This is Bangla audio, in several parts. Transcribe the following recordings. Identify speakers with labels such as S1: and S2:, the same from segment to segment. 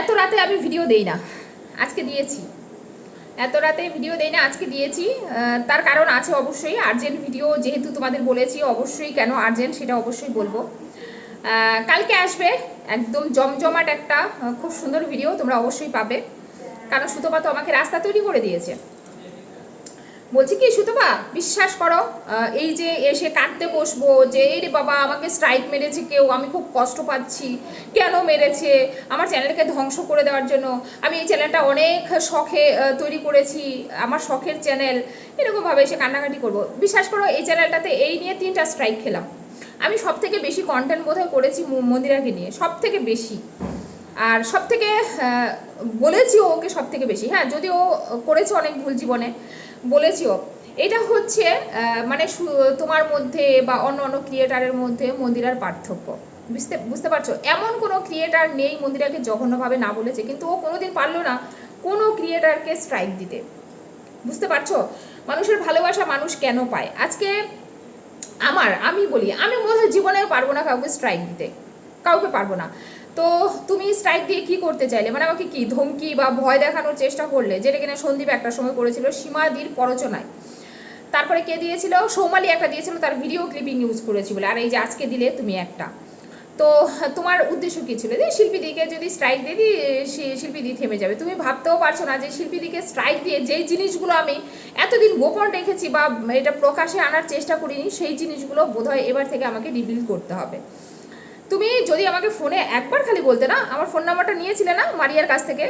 S1: এত রাতে আমি ভিডিও দেই না। আজকে দিয়েছি। এত রাতে ভিডিও দেই না, আজকে দিয়েছি। তার কারণ আছে অবশ্যই। আর্জেন্ট ভিডিও যেহেতু তোমাদের বলেছি, অবশ্যই কেন আর্জেন্ট সেটা অবশ্যই বলব। কালকে আসবে একদম জমজমাট একটা খুব সুন্দর ভিডিও তোমরা অবশ্যই পাবে। কারণ সুতপা তো আমাকে রাস্তা তৈরি করে দিয়েছে। বলছি কি সুতপা বিশ্বাস করো এই যে এসে কাটতে বসবো যে, এই রে বাবা, আমাকে স্ট্রাইক মেরেছে কেউ, আমি খুব কষ্ট পাচ্ছি, কেন মেরেছে? আমার চ্যানেলকে ধ্বংস করে দেওয়ার জন্য, আমি এই চ্যানেলটা অনেক শখে তৈরি করেছি, আমার শখের চ্যানেল এরকমভাবে এসে কান্নাকাটি করব। বিশ্বাস করো, এই চ্যানেলটাতে এই নিয়ে তিনটা স্ট্রাইক খেলাম। আমি সব থেকে বেশি কন্টেন্ট বোধহয় করেছি মন্দিরাকে নিয়ে সব থেকে বেশি। আর সব থেকে বলেছি ওকে সব থেকে বেশি। হ্যাঁ যদি ও করেছে অনেক ভুল জীবনে বলেছিও। এটা হচ্ছে মানে তোমার মধ্যে বা অন্য অন্য ক্রিয়েটারের মধ্যে মন্দিরার পার্থক্য। বুঝতে বুঝতে পারছ? এমন কোনো ক্রিয়েটার নেই মন্দিরাকে জঘন্যভাবে না বলেছে, কিন্তু ও কোনোদিন পারল না কোনো ক্রিয়েটারকে স্ট্রাইক দিতে। বুঝতে পারছ? মানুষের ভালোবাসা মানুষ কেন পায়? আজকে আমার, আমি বলি, আমি মনে হয় জীবনেও পারব না কাউকে স্ট্রাইক দিতে। কাউকে পারব না। তো তুমি স্ট্রাইক দিয়ে কি করতে চাইলে? মানে আমাকে কি ধমকি বা ভয় দেখানোর চেষ্টা করলে? যেটা কিনা সন্দীপ একটা সময় করেছিল সীমাদির পরচনায় তারপরে কে দিয়েছিল? সৌমালি একটা দিয়েছিল, তার ভিডিও ক্লিপিং ইউজ করেছি বলে আর এই যে আজকে দিলে তুমি একটা। তো তোমার উদ্দেশ্য কী ছিল? যে শিল্পীদিকে যদি স্ট্রাইক দিয়ে দিই শিল্পীদি থেমে যাবে। তুমি ভাবতেও পারছ না যে শিল্পীদিকে স্ট্রাইক দিয়ে যেই জিনিসগুলো আমি এতদিন গোপন রেখেছি বা এটা প্রকাশে আনার চেষ্টা করিনি, সেই জিনিসগুলো বোধহয় এবার থেকে আমাকে রিভিল করতে হবে। তুমি যদি আমাকে ফোনে একবার খালি বলতে না, আমার ফোন নাম্বারটা নিয়েছিলে না মারিয়ার কাছ থেকে?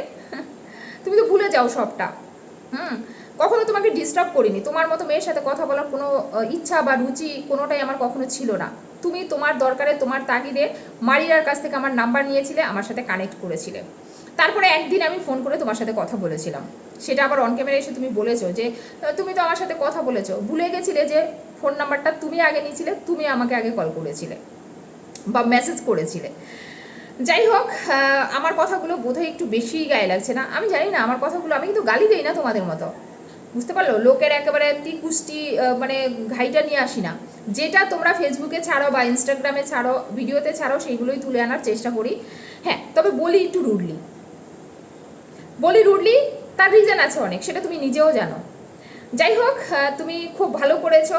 S1: তুমি তো ভুলে যাও সবটা। হুম, কখনো তোমাকে ডিস্টার্ব করিনি। তোমার মতো মেয়ের সাথে কথা বলার কোনো ইচ্ছা বা রুচি কোনোটাই আমার কখনো ছিল না। তুমি তোমার দরকারে, তোমার তাগিদে মারিয়ার কাছ থেকে আমার নাম্বার নিয়েছিলে, আমার সাথে কানেক্ট করেছিলে। তারপরে একদিন আমি ফোন করে তোমার সাথে কথা বলেছিলাম। সেটা আবার অন ক্যামেরা এসে তুমি বলেছ যে তুমি তো আমার সাথে কথা বলেছ। ভুলে গেছিলে যে ফোন নাম্বারটা তুমি আগে নিয়েছিলে, তুমি আমাকে আগে কল করেছিলে। বা মেসেজ করেছিলে। যাই হোক আমার কথাগুলো বোধহয় একটু বেশি গায়ে লাগছে না। আমি জানি না, আমার কথাগুলো আমি কিন্তু গালি দিই না তোমাদের মতো। বুঝতে পারল? লোকের একেবারে তিকুষ্টি মানে ঘাইটা নিয়ে আসি না। যেটা তোমরা ফেসবুকে ছাড়ো বা ইনস্টাগ্রামে ছাড়ো, ভিডিওতে ছাড়ো, সেইগুলোই তুলে আনার চেষ্টা করি। হ্যাঁ তবে বলি একটু রুডলি বলি রুডলি তার রিজন আছে অনেক, সেটা তুমি নিজেও জানো। যাই হোক তুমি খুব ভালো করেছ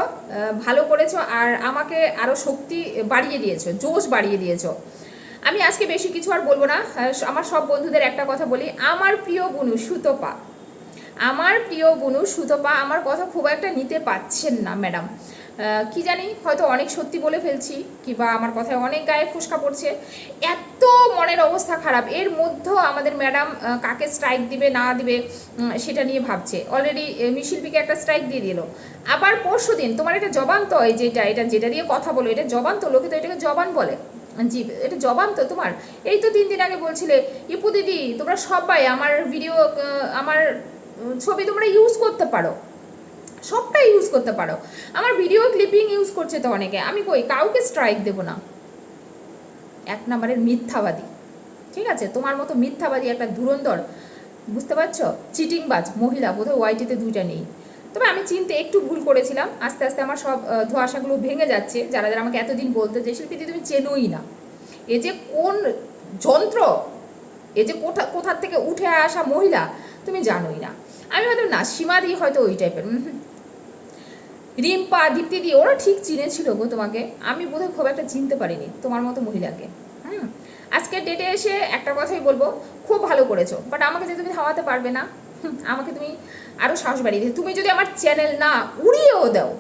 S1: ভালো করেছ, আর আমাকে আরও শক্তি বাড়িয়ে দিয়েছ, জোশ বাড়িয়ে দিয়েছ। আমি আজকে বেশি কিছু আর বলব না আমার সব বন্ধুদের একটা কথা বলি, আমার প্রিয় বনু সুতপা। আমার প্রিয় বনু সুতপা, আমার কথা খুব একটা নিতে পারছেন না, ম্যাডাম। কি জানি, হয়তো অনেক সত্যি বলে ফেলছি, কিংবা আমার কথায় অনেক গায়ে ফুসকা পড়ছে। এত মনের অবস্থা খারাপ। এর মধ্যেও আমাদের ম্যাডাম কাকে স্ট্রাইক দিবে, না দিবে সেটা নিয়ে ভাবছে। অলরেডি মিশিল্পিকে একটা স্ট্রাইক দিয়ে দিল। আবার পরশু দিন তোমার এটা জবান তো এই যেটা, এটা যেটা দিয়ে কথা বলো, এটা জবান তো লোকে তো এটাকে জবান বলে। জি, এটা জবান তো তোমার? এই তো তিন দিন আগে বলছিলে, ইপু দিদি, তোমরা সবাই আমার ভিডিও আমার ছবি তোমরা ইউজ করতে পারো। সবটা ইউজ করতে পারো। আমার ভিডিও ক্লিপিং ইউজ করছে তো অনেকে। আমি কই, কাউকে স্ট্রাইক দেবো না। এক নম্বরের মিথ্যাবাদী। ঠিক আছে? তোমার মতো মিথ্যাবাদী একটা ধুরন্ধর। বুঝতে পারছ? চিটিংবাজ, মহিলা, বোধহয় ওয়াইটিতে দুইটা নেই। তবে আমি চিনতে একটু ভুল করেছিলাম। আস্তে আস্তে আমার সব ধোঁয়াশাগুলো ভেঙে যাচ্ছে। যারা যারা আমাকে এতদিন বলতে যে শিল্পীদি তুমি চেনোই না। এ যে কোন যন্ত্র? এ যে কোথা, কোথার থেকে উঠে আসা মহিলা? তুমি জানোই না। আমি হয়তো না সীমাদি হয়তো ওই টাইপের রিম্পা দীপ্তিদি ওরা ঠিক চিনেছিল গো তোমাকে। আমি বোধহয় খুব একটা চিনতে পারিনি তোমার মতো মহিলাকে। হুম? আজকের ডেটে এসে একটা কথাই বলব, খুব ভালো করেছ বাট আমাকে যে তুমি থামাতে পারবে না আমাকে তুমি আরও সাহস বাড়িয়ে তুমি যদি আমার চ্যানেল না উড়িয়েও দাও,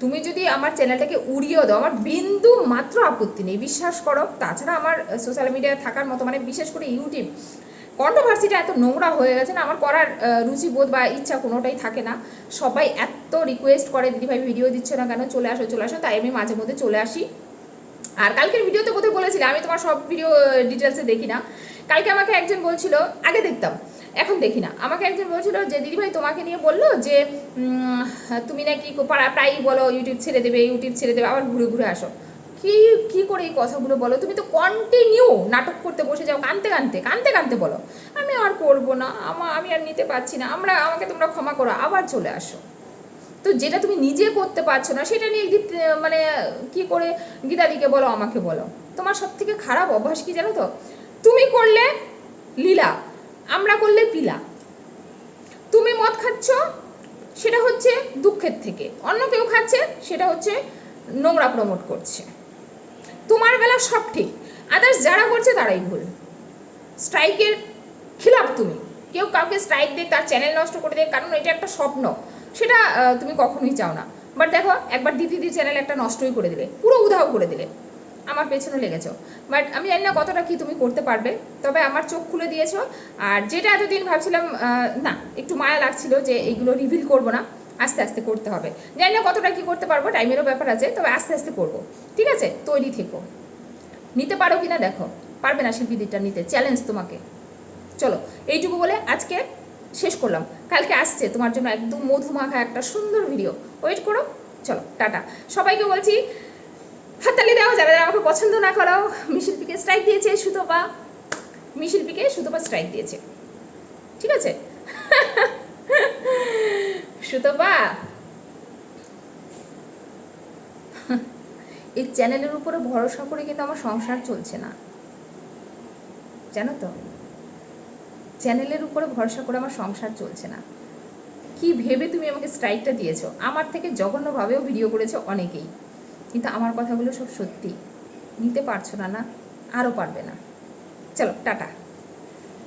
S1: তুমি যদি আমার চ্যানেলটাকে উড়িয়েও দাও, আমার বিন্দু মাত্র আপত্তি নেই। বিশ্বাস করো, তাছাড়া আমার সোশ্যাল মিডিয়ায় থাকার মতো মানে বিশেষ করে ইউটিউব কন্ট্রোভার্সিটা এত নোংরা হয়ে গেছে না, আমার করার রুচিবোধ বা ইচ্ছা কোনোটাই থাকে না। সবাই এত রিকোয়েস্ট করে, দিদিভাই ভিডিও দিচ্ছে না কেন, চলে আসো চলে আসো, তাই আমি মাঝে মধ্যে চলে আসি। আর কালকের ভিডিওতে কোথায় বলেছিলে, আমি তোমার সব ভিডিও ডিটেলসে দেখি না। কালকে আমাকে একজন বলছিল, আগে দেখতাম, এখন দেখি না। আমাকে একজন বলছিল যে, দিদিভাই তোমাকে নিয়ে বলল যে তুমি নাকি প্রায়ই বলো ইউটিউব ছেড়ে দেবে ইউটিউব ছেড়ে দেবে, আবার ঘুরে ঘুরে আসো। কি কি করে এই কথাগুলো বলো? তুমি তো কন্টিনিউ নাটক করতে বসে যাও, কানতে কানতে কানতে কানতে বলো। আমি আর করব না, আমা, আমি আর নিতে পারছি না। আমরা, আমাকে তোমরা ক্ষমা করো, আবার চলে আসো। তো যেটা তুমি নিজে করতে পারছ না, সেটা নিয়ে একদিন মানে কি করে গীতাদিকে বলো, আমাকে বলো। তোমার সব থেকে খারাপ অভ্যাস কি জানো তো? তুমি করলে লীলা, আমরা করলে পিলা। তুমি মদ খাচ্ছ, সেটা হচ্ছে দুঃখের থেকে। অন্য কেউ খাচ্ছে, সেটা হচ্ছে নোংরা প্রমোট করছে। তোমার বেলা সব ঠিক। আদার্স যারা করছে তারাই ভুল। স্ট্রাইকের খিলাফ তুমি। কেউ কাউকে স্ট্রাইক দিয়ে তার চ্যানেল নষ্ট করে দেয়, কারণ এটা একটা স্বপ্ন। সেটা তুমি কখনোই চাও না। বাট দেখো, একবার দিদিদির চ্যানেল একটা নষ্টই করে দিলে, পুরো উধাও করে দিলে। আমার পেছনে লেগেছো। বাট আমি জানি না কতটা কি তুমি করতে পারবে, তবে আমার চোখ খুলে দিয়েছ। আর যেটা এতদিন ভাবছিলাম না, একটু মায়া লাগছিল যে এইগুলো রিভিল করব না। আস্তে আস্তে করতে হবে। জানি না কতটা কী করতে পারব টাইমেরও ব্যাপার আছে, তবে আস্তে আস্তে করব। ঠিক আছে? তৈরি থেকো। নিতে পারো কি না দেখো। পারবে না শিল্পীদিরটা নিতে। চ্যালেঞ্জ তোমাকে। চলো, এইটুকু বলে আজকে শেষ করলাম। কালকে আসছে তোমার জন্য একদম মধুমাখা একটা সুন্দর ভিডিও ওয়েট করো। চলো, টাটা। সবাইকে বলছি, হাততালি দাও, যারা যারা আমাকে পছন্দ না করাও মিশিল্পিকে স্ট্রাইক দিয়েছে, সুতপা। মিশিল্পিকে সুতপা স্ট্রাইক দিয়েছে। ঠিক আছে? সুতপা এই চ্যানেলের উপরে ভরসা করে কিন্তু আমার সংসার চলছে না। জানো তো? চ্যানেলের উপরে ভরসা করে আমার সংসার চলছে না। কি ভেবে তুমি আমাকে স্ট্রাইকটা দিয়েছ? আমার থেকে জঘন্যভাবেও ভিডিও করেছ অনেকেই। কিন্তু আমার কথাগুলো সব সত্যি। নিতে পারছ না না, আরও পারবে না। চলো, টাটা।